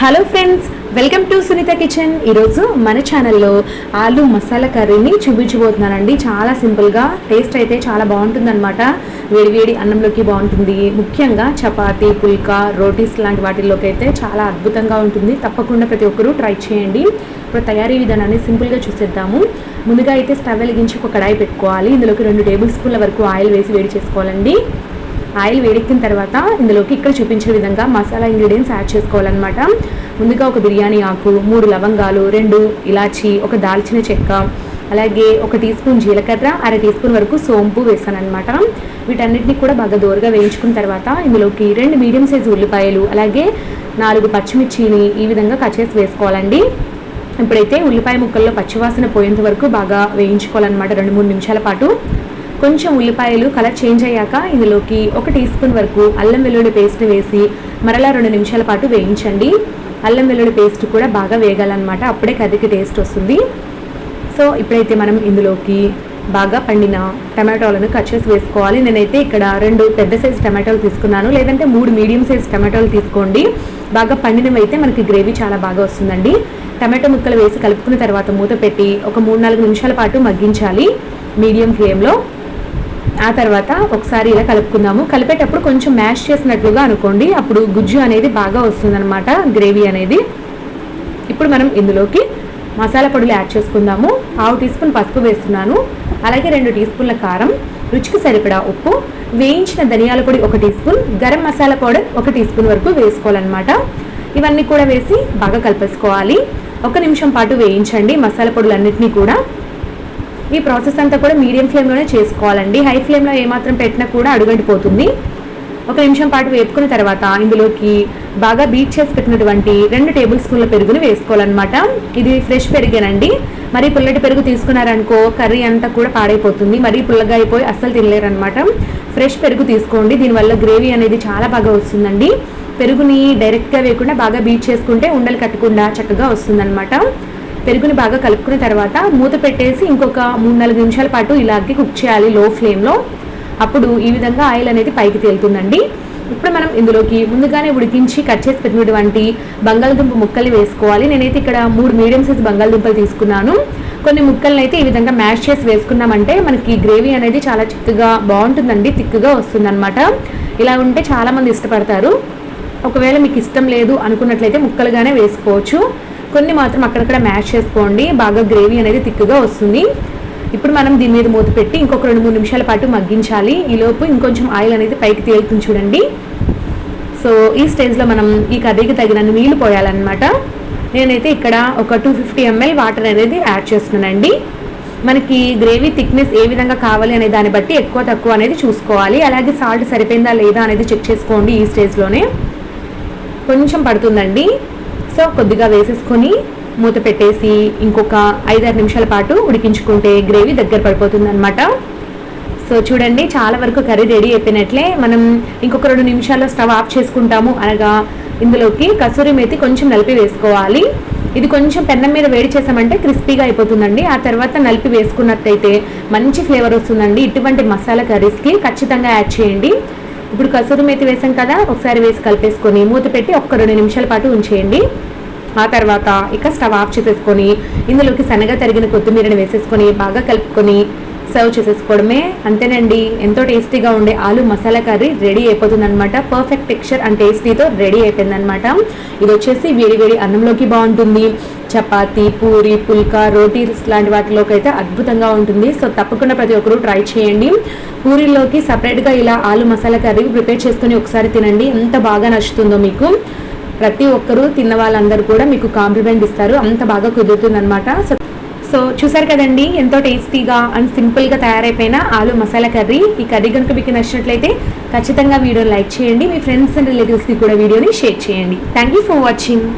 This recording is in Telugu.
Hello friends welcome to Sunitha kitchen ఈరోజు మన ఛానల్లో ఆలు మసాలా కర్రీని చూపించబోతున్నానండి. చాలా సింపుల్గా టేస్ట్ అయితే చాలా బాగుంటుందన్నమాట. వేడివేడి అన్నంలోకి బాగుంటుంది. ముఖ్యంగా చపాతీ పుల్కా రోటీస్ లాంటి వాటిల్లోకి అయితే చాలా అద్భుతంగా ఉంటుంది. తప్పకుండా ప్రతి ఒక్కరూ ట్రై చేయండి. ఇప్పుడు తయారీ విధానాన్ని సింపుల్గా చూసేద్దాము. ముందుగా అయితే స్టవ్ వెలిగించి ఒక కడాయి పెట్టుకోవాలి. ఇందులోకి రెండు టేబుల్ స్పూన్ల వరకు ఆయిల్ వేసి వేడి చేసుకోవాలండి. ఆయిల్ వేడెక్కిన తర్వాత ఇందులోకి ఇక్కడ చూపించిన విధంగా మసాలా ఇంగ్రీడియంట్స్ యాడ్ చేసుకోవాలన్నమాట. ముందుగా ఒక బిర్యానీ ఆకు మూడు లవంగాలు రెండు ఇలాచి ఒక దాల్చిన చెక్క అలాగే ఒక టీ స్పూన్ జీలకర్ర అర టీ స్పూన్ వరకు సోంపు వేసాను అనమాట వీటన్నిటిని కూడా బాగా దోరగా వేయించుకున్న తర్వాత ఇందులోకి రెండు మీడియం సైజు ఉల్లిపాయలు అలాగే నాలుగు పచ్చిమిర్చిని ఈ విధంగా కట్ చేసి వేసుకోవాలండి. ఇప్పుడైతే ఉల్లిపాయ ముక్కల్లో పచ్చివాసన పోయేంత వరకు బాగా వేయించుకోవాలన్నమాట రెండు మూడు నిమిషాల పాటు. కొంచెం ఉల్లిపాయలు కలర్ చేంజ్ అయ్యాక ఇందులోకి ఒక టీ స్పూన్ వరకు అల్లం వెల్లుల్లి పేస్ట్ వేసి మరలా రెండు నిమిషాల పాటు వేయించండి. అల్లం వెల్లుల్లి పేస్ట్ కూడా బాగా వేగాలన్నమాట. అప్పుడే కర్రీకి టేస్ట్ వస్తుంది. సో ఇప్పుడైతే మనం ఇందులోకి బాగా పండిన టమాటోలను కట్ చేసి వేసుకోవాలి. నేనైతే ఇక్కడ రెండు పెద్ద సైజు టమాటోలు తీసుకున్నాను. లేదంటే మూడు మీడియం సైజ్ టమాటోలు తీసుకోండి. బాగా పండినవి అయితే మనకి గ్రేవీ చాలా బాగా వస్తుందండి. టమాటో ముక్కలు వేసి కలుపుకున్న తర్వాత మూత పెట్టి ఒక మూడు నాలుగు నిమిషాల పాటు మగ్గించాలి మీడియం ఫ్లేమ్లో. ఆ తర్వాత ఒకసారి ఇలా కలుపుకుందాము. కలిపేటప్పుడు కొంచెం మ్యాష్ చేసినట్లుగా అనుకోండి. అప్పుడు గుజ్జు అనేది బాగా వస్తుందన్నమాట గ్రేవీ అనేది. ఇప్పుడు మనం ఇందులోకి మసాలా పొడులు యాడ్ చేసుకుందాము. పావు టీ స్పూన్ పసుపు వేస్తున్నాను. అలాగే రెండు టీ స్పూన్ల కారం. రుచికి సరిపడా ఉప్పు. వేయించిన ధనియాల పొడి ఒక tea spoon. Garam masala powder ఒక టీ స్పూన్ వరకు వేసుకోవాలన్నమాట. ఇవన్నీ కూడా వేసి బాగా కలిపేసుకోవాలి. ఒక నిమిషం పాటు వేయించండి మసాలా పొడులన్నింటినీ కూడా. ఈ ప్రాసెస్ అంతా కూడా మీడియం ఫ్లేమ్లోనే చేసుకోవాలండి. హై ఫ్లేమ్లో ఏమాత్రం పెట్టినా కూడా అడుగంటిపోతుంది. ఒక నిమిషం పాటు వేపుకున్న తర్వాత ఇందులోకి బాగా బీట్ చేసి పెట్టినటువంటి రెండు టేబుల్ స్పూన్ల పెరుగుని వేసుకోవాలన్నమాట. ఇది ఫ్రెష్ పెరిగేనండి. మరీ పుల్లటి పెరుగు తీసుకున్నారనుకో కర్రీ అంతా కూడా పాడైపోతుంది. మరీ పుల్లగా అయిపోయి అస్సలు తినలేరనమాట ఫ్రెష్ పెరుగు తీసుకోండి. దీనివల్ల గ్రేవీ అనేది చాలా బాగా వస్తుందండి. పెరుగుని డైరెక్ట్గా వేయకుండా బాగా బీట్ చేసుకుంటే ఉండలు కట్టకుండా చక్కగా వస్తుందన్నమాట. పెరుగుని బాగా కలుపుకున్న తర్వాత మూత పెట్టేసి ఇంకొక మూడు నాలుగు నిమిషాల పాటు ఇలాగే కుక్ చేయాలి లో. ఫ్లేమ్లో అప్పుడు ఈ విధంగా ఆయిల్ అనేది పైకి తేలుతుందండి. ఇప్పుడు మనం ఇందులోకి ముందుగానే ఉడికించి కట్ చేసి పెట్టినటువంటి బంగాళదుంప ముక్కల్ని వేసుకోవాలి. నేనైతే ఇక్కడ మూడు మీడియం సైజ్ బంగాళదుంపలు తీసుకున్నాను. కొన్ని ముక్కల్ని అయితే ఈ విధంగా మ్యాష్ చేసి వేసుకున్నామంటే మనకి గ్రేవీ అనేది చాలా చిక్కగా బాగుంటుందండి తిక్కుగా వస్తుందన్నమాట. ఇలా ఉంటే చాలామంది ఇష్టపడతారు. ఒకవేళ మీకు ఇష్టం లేదు అనుకున్నట్లయితే ముక్కలుగానే వేసుకోవచ్చు. కొన్ని మాత్రం అక్కడక్కడ మ్యాష్ చేసుకోండి. బాగా గ్రేవీ అనేది తిక్కుగా వస్తుంది. ఇప్పుడు మనం దీని మీద మూత పెట్టి ఇంకొక రెండు మూడు నిమిషాల పాటు మగ్గించాలి. ఈలోపు ఇంకొంచెం ఆయిల్ అనేది పైకి తేలుతుంది చూడండి. సో ఈ స్టేజ్లో మనం ఈ కర్రీకి తగినన్ని నీళ్ళు పోయాలన్నమాట. నేనైతే ఇక్కడ ఒక టూ ఫిఫ్టీ ఎంఎల్ వాటర్ అనేది యాడ్ చేస్తున్నానండి. మనకి గ్రేవీ థిక్నెస్ ఏ విధంగా కావాలి అనే దాన్ని బట్టి ఎక్కువ తక్కువ అనేది చూసుకోవాలి. అలాగే సాల్ట్ సరిపోయిందా లేదా అనేది చెక్ చేసుకోండి ఈ స్టేజ్లోనే. కొంచెం పడుతుందండి. సో కొద్దిగా వేసేసుకొని మూత పెట్టేసి ఇంకొక ఐదారు నిమిషాల పాటు ఉడికించుకుంటే గ్రేవీ దగ్గర పడిపోతుంది అనమాట సో చూడండి చాలా వరకు కర్రీ రెడీ అయిపోయినట్లే. మనం ఇంకొక రెండు నిమిషాల్లో స్టవ్ ఆఫ్ చేసుకుంటాము అనగా ఇందులోకి కసూరి మేతి కొంచెం నలిపి వేసుకోవాలి. ఇది కొంచెం పెన్నం మీద వేడి చేసామంటే క్రిస్పీగా అయిపోతుందండి. ఆ తర్వాత నలిపి వేసుకున్నట్టయితే మంచి ఫ్లేవర్ వస్తుందండి. ఇటువంటి మసాలా కర్రీస్కి ఖచ్చితంగా యాడ్ చేయండి. ఇప్పుడు కసూరి మేతి వేసాం కదా ఒకసారి వేసి కలిపేసుకొని మూత పెట్టి ఒక్క రెండు నిమిషాల పాటు ఉంచేయండి. ఆ తర్వాత ఇక స్టవ్ ఆఫ్ చేసేసుకొని ఇందులోకి సన్నగా తరిగిన కొత్తిమీరని వేసేసుకొని బాగా కలుపుకొని సర్వ్ చేసేసుకోవడమే. అంతేనండి ఎంతో టేస్టీగా ఉండే ఆలు మసాలా కర్రీ రెడీ అయిపోతుందనమాట పర్ఫెక్ట్ టెక్స్చర్ అండ్ టేస్టీతో రెడీ అయిపోయిందనమాట ఇది వచ్చేసి వేడి వేడి అన్నంలోకి బాగుంటుంది. చపాతి పూరి పుల్కా రోటీస్ లాంటి వాటిలోకి అయితే అద్భుతంగా ఉంటుంది. సో తప్పకుండా ప్రతి ఒక్కరూ ట్రై చేయండి. పూరిలోకి సపరేట్గా ఇలా ఆలు మసాలా కర్రీ ప్రిపేర్ చేసుకొని ఒకసారి తినండి. ఎంత బాగా నచ్చుతుందో మీకు. ప్రతి ఒక్కరూ తిన్న వాళ్ళందరూ కూడా మీకు కాంప్లిమెంట్ ఇస్తారు. అంత బాగా కుదురుతుంది అనమాట సో సో చూసారు కదండి ఎంతో టేస్టీగా అండ్ సింపుల్గా తయారైపోయిన ఆలు మసాలా కర్రీ. ఈ కర్రీ కనుక మీకు నచ్చినట్లయితే ఖచ్చితంగా వీడియోని లైక్ చేయండి. మీ ఫ్రెండ్స్ అండ్ రిలేటివ్స్కి కూడా వీడియోని షేర్ చేయండి. Thank you for watching.